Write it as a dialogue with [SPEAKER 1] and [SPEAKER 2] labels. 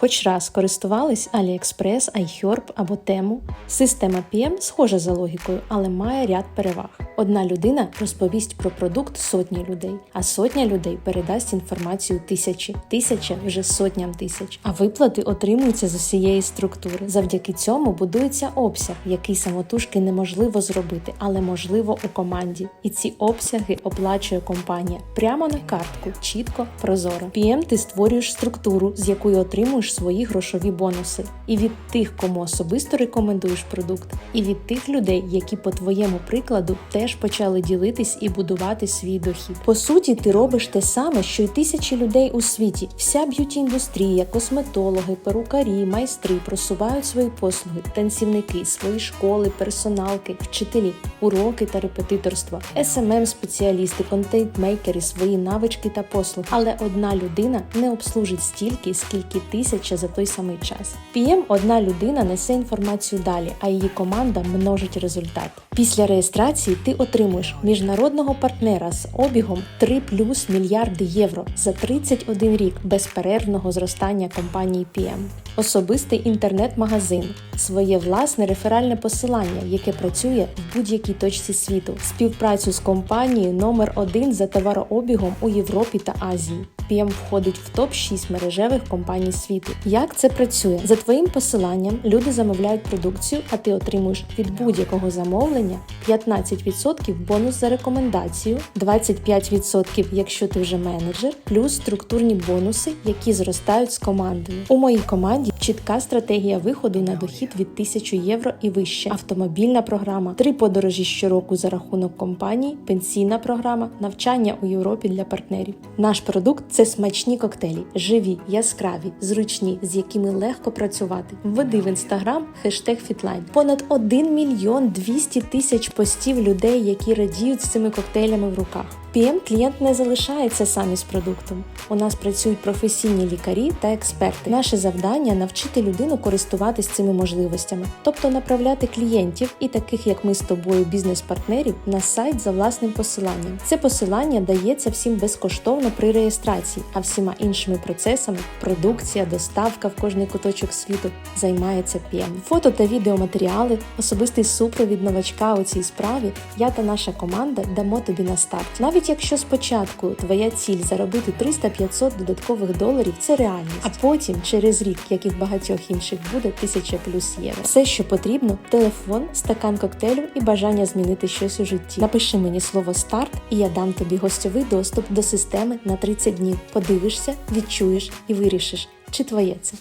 [SPEAKER 1] Хоч раз користувались AliExpress, iHerb або Temu, система PM схожа за логікою, але має ряд переваг. Одна людина розповість про продукт сотні людей, а сотня людей передасть інформацію тисячі, тисяча вже сотням тисяч. А виплати отримуються з усієї структури. Завдяки цьому будується обсяг, який самотужки неможливо зробити, але можливо у команді. І ці обсяги оплачує компанія прямо на картку, чітко, прозоро. PM ти створюєш структуру, з якою отримуєш свої грошові бонуси. І від тих, кому особисто рекомендуєш продукт, і від тих людей, які по твоєму прикладу теж почали ділитись і будувати свій дохід. По суті, ти робиш те саме, що й тисячі людей у світі. Вся б'юті індустрія, косметологи, перукарі, майстри просувають свої послуги, танцівники, свої школи, персоналки, вчителі, уроки та репетиторства, smm спеціалісти, контент-мейкери, свої навички та послуги. Але одна людина не обслужить стільки, скільки тисяча за той самий час. PM – одна людина несе інформацію далі, а її команда множить результат. Після реєстрації ти отримуєш міжнародного партнера з обігом 3 плюс мільярди євро за 31 рік безперервного зростання компанії PM. Особистий інтернет-магазин, своє власне реферальне посилання, яке працює в будь-якій точці світу, співпрацю з компанією номер 1 за товарообігом у Європі та Азії. PM входить в топ 6 мережевих компаній світу. Як це працює? За твоїм посиланням люди замовляють продукцію, а ти отримуєш від будь-якого замовлення 15% бонус за рекомендацію, 25% якщо ти вже менеджер, плюс структурні бонуси, які зростають з командою. У моїй команді чітка стратегія виходу на дохід від 1000 євро і вище, автомобільна програма, три подорожі щороку за рахунок компанії, пенсійна програма, навчання у Європі для партнерів. Наш продукт це смачні коктейлі, живі, яскраві, зручні, з якими легко працювати. Введи в інстаграм хештег Фітлайн. Понад 1 мільйон 200 тисяч постів людей, які радіють з цими коктейлями в руках. PM клієнт не залишається сам із продуктом. У нас працюють професійні лікарі та експерти. Наше завдання навчити людину користуватись цими можливостями, тобто направляти клієнтів і таких, як ми з тобою, бізнес-партнерів, на сайт за власним посиланням. Це посилання дається всім безкоштовно при реєстрації, а всіма іншими процесами продукція, доставка в кожний куточок світу займається PM. Фото та відеоматеріали, особистий супровід новачка у цій справі. Я та наша команда дамо тобі на старт. Навіть якщо спочатку твоя ціль заробити 300-500 додаткових доларів, це реальність. А потім, через рік, як і в багатьох інших, буде 1000 плюс євро. Все, що потрібно: телефон, стакан коктейлю і бажання змінити щось у житті. Напиши мені слово старт, і я дам тобі гостьовий доступ до системи на 30 днів. Подивишся, відчуєш і вирішиш, чи твоє це.